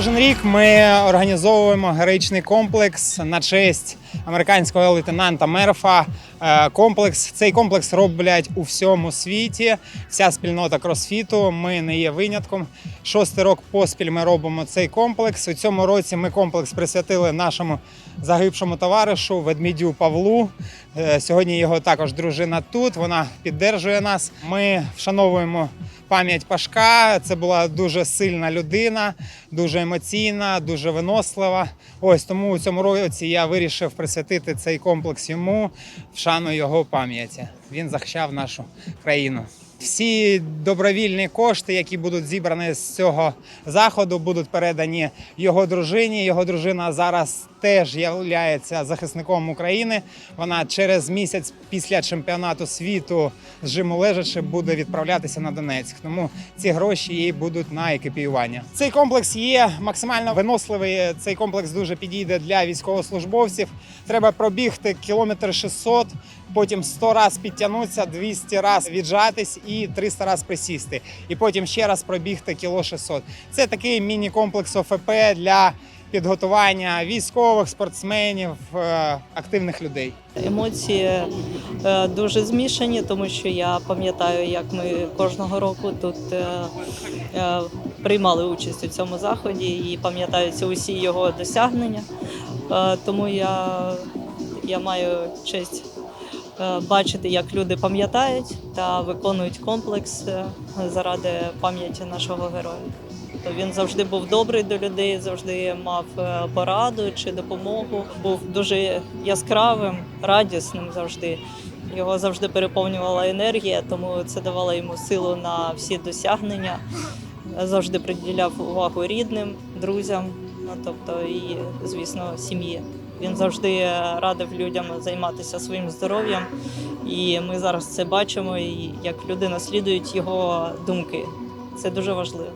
Кожен рік ми організовуємо героїчний комплекс на честь американського лейтенанта Мерфа. Е, Комплекс цей комплекс роблять у всьому світі. Вся спільнота кросфіту. Ми не є винятком. Шостий рок поспіль ми робимо цей комплекс. У цьому році ми комплекс присвятили нашому загибшому товаришу ведмідю Павлу. Е, Сьогодні його також дружина тут. Вона піддержує нас. Ми вшановуємо пам'ять Пашка. Це була дуже сильна людина, дуже емоційна, дуже винослива. Ось тому у цьому році я вирішив присвятити цей комплекс йому в шану його пам'яті. Він захищав нашу країну. Всі добровільні кошти, які будуть зібрані з цього заходу, будуть передані його дружині. Його дружина зараз теж є захисником України. Вона через місяць після чемпіонату світу з жиму лежачи буде відправлятися на Донецьк. Тому ці гроші їй будуть на екіпіювання. Цей комплекс є максимально виносливий. Цей комплекс дуже підійде для військовослужбовців. Треба пробігти кілометр 600, потім 100 раз підтягнутися, 200 раз віджатись і 300 раз присісти. І потім ще раз пробігти кіло 600. Це такий міні-комплекс ОФП для підготування військових, спортсменів, е, активних людей. Емоції е, дуже змішані, тому що я пам'ятаю, як ми кожного року тут е, приймали участь у цьому заході і пам'ятаються усі його досягнення. Тому я, я маю честь бачити, як люди пам'ятають та виконують комплекс е, заради пам'яті нашого героя. То він завжди був добрий до людей, завжди мав е, пораду чи допомогу. Був дуже яскравим, радісним завжди. Його завжди переповнювала енергія, тому це давало йому силу на всі досягнення. Завжди приділяв увагу рідним, друзям, ну тобто і, звісно, сім'ї. Він завжди радив людям займатися своїм здоров'ям, і ми зараз це бачимо, і як люди наслідують його думки. Це дуже важливо.